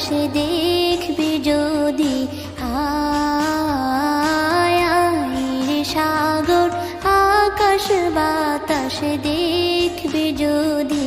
বাতাস দেখবি যদি রে সাগর আকাশ বাতাসে দেখবি যদি